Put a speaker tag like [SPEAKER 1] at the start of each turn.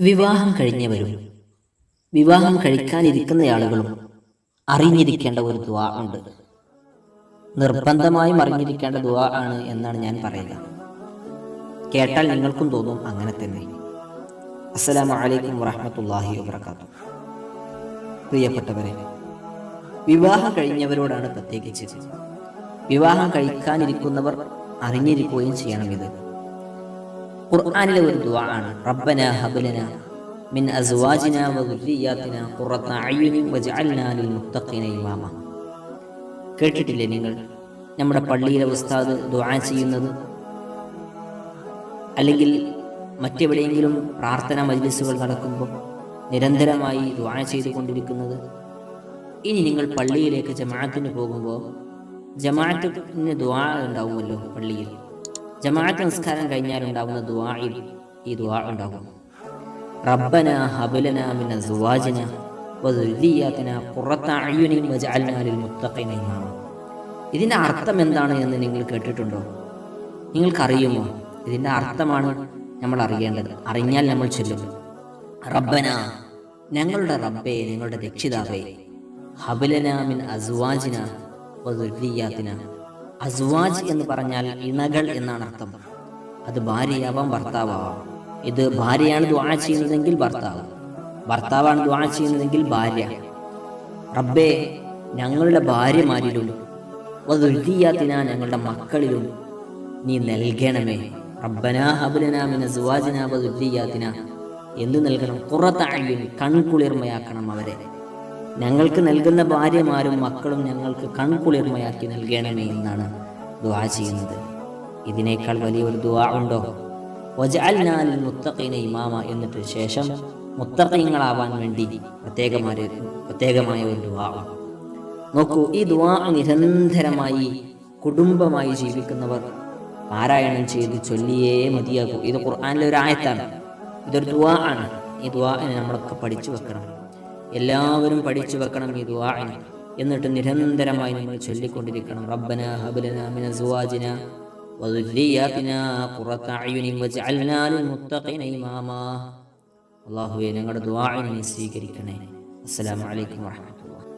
[SPEAKER 1] വിവാഹം കഴിഞ്ഞവരും വിവാഹം കഴിക്കാനിരിക്കുന്ന ആളുകളും അറിഞ്ഞിരിക്കേണ്ട ഒരു ദുആ ഉണ്ട്. നിർബന്ധമായും അറിഞ്ഞിരിക്കേണ്ട ദുആ ആണ് എന്നാണ് ഞാൻ പറയുക. കേട്ടാൽ നിങ്ങൾക്കും തോന്നും അങ്ങനെ തന്നെ. അസ്സലാമു അലൈക്കും വറഹ്മത്തുള്ളാഹി വബറകാതുഹു. പ്രിയപ്പെട്ടവരെ വിവാഹം കഴിഞ്ഞവരോടാണ് പ്രത്യേകിച്ച്. വിവാഹം കഴിക്കാനിരിക്കുന്നവർ അറിഞ്ഞിരിക്കുകയും ചെയ്യണം ഇത്. ഖുർആനിലെ ഒരു ദുആ ആണ്. റബ്ബന ഹബലന മിൻ അസ്വാജിന വദുരിയാതിന ഖുറത അയ്യുനി വജഅൽനാ ലിൽ മുത്തഖീന ഇമാമ. കേട്ടിട്ടില്ലേ നിങ്ങൾ? നമ്മുടെ പള്ളിയിലെ ഉസ്താദ് ദുആ ചെയ്യുന്നത്? അല്ലെങ്കിൽ മറ്റെവിടെയെങ്കിലും പ്രാർത്ഥന മജ്ലിസുകൾ നടക്കുമ്പോൾ നിരന്തരമായി ദുആ ചെയ്തുകൊണ്ടിരിക്കുന്നത്? ഇനി നിങ്ങൾ പള്ളിയിലേക്ക് ജമാഅത്തിന് പോകുമ്പോൾ ജമാഅത്തിന് ദുആ ഉണ്ടാവുമല്ലോ പള്ളിയിൽ? ജമാഅത്ത് നമസ്കാരം കഴിഞ്ഞാൽ ഉണ്ടാകുന്ന ദുആയിൽ ഈ ദുആ ഉണ്ടാകും. റബ്ബന ഹബലന മിൻ അസ്വാജിന വദുരിയാതിന ഖുറത അയ്യുനി വജഅൽനാ ലിൽ മുത്തഖീന ഇമാമ. ഇതിന്റെ അർത്ഥം എന്താണ് എന്ന് നിങ്ങൾ കേട്ടിട്ടുണ്ടോ? നിങ്ങൾക്കറിയുമോ? ഇതിന്റെ അർത്ഥമാണ് നമ്മൾ അറിയേണ്ടത്. അറിഞ്ഞാൽ നമ്മൾ ചൊല്ലും. റബ്ബന ഞങ്ങളുടെ റബ്ബേ ഞങ്ങളുടെ രക്ഷിതാവേ ഹബലന മിൻ അസ്വാജിന വദുരിയാതിന അസ്വാജ് എന്ന് പറഞ്ഞാൽ ഇണകൾ എന്നാണ് അർത്ഥം. അത് ഭാര്യയാവാം ഭർത്താവാം ഇത് ഭാര്യയാണ് ദ്വാ ചെയ്യുന്നതെങ്കിൽ ഭർത്താവ്. ഭർത്താവാണ് ദ്വാ ചെയ്യുന്നതെങ്കിൽ ഭാര്യ. റബ്ബേ ഞങ്ങളുടെ ഭാര്യമാരിലും വധുരിയാത്തിന ഞങ്ങളുടെ മക്കളിലും നീ നൽകണമേ. റബ്ബന ഹബുലനാമിന സുവാജിന വധുരിയാത്തിന എന്ത് നൽകണം? കുറത്തായും കൺകുളിർമയാക്കണം അവരെ. ഞങ്ങൾക്ക് നൽകുന്ന ഭാര്യമാരും മക്കളും ഞങ്ങൾക്ക് കൺകുളിർമയാക്കി നൽകണമേ എന്നാണ് ദുവാ ചെയ്യുന്നത്. ഇതിനേക്കാൾ വലിയൊരു ദുവാ ഉണ്ടോ? വജഅൽനാൽ മുത്തഖീന ഇമാമ എന്നിട്ട് ശേഷം മുത്തഖീങ്ങളാവാൻ വേണ്ടി പ്രത്യേകമായ പ്രത്യേകമായ ഒരു ദുവാ നോക്കൂ ഈ ദുവാ നിരന്തരമായി കുടുംബമായി ജീവിക്കുന്നവർ പാരായണം ചെയ്ത് ചൊല്ലിയേ മതിയാകൂ. ഇത് ഖുർആനിലെ ഒരു ആയത്താണ്. ഇതൊരു ദുവാ ആണ്. ഈ ദുവാ നമ്മളൊക്കെ പഠിച്ചു വെക്കണം. എല്ലാവരും പഠിച്ചു വെക്കണം ഈ വായന എന്നിട്ട് നിരന്തരമായി നമ്മൾ ചൊല്ലിക്കൊണ്ടിരിക്കണം. റബ്ബന ഹബലന മിന സുവാജിന വദുരിയാതിന ഖുറത അയ്യുനി വജഅൽനാ ലിൽ മുത്തഖീന ഇമാമാ. അല്ലാഹുവേ ഞങ്ങളുടെ ദുആഇനെ സ്വീകരിക്കണേ. അസ്സലാമു അലൈക്കും വറഹ്മത്തുള്ളാഹി.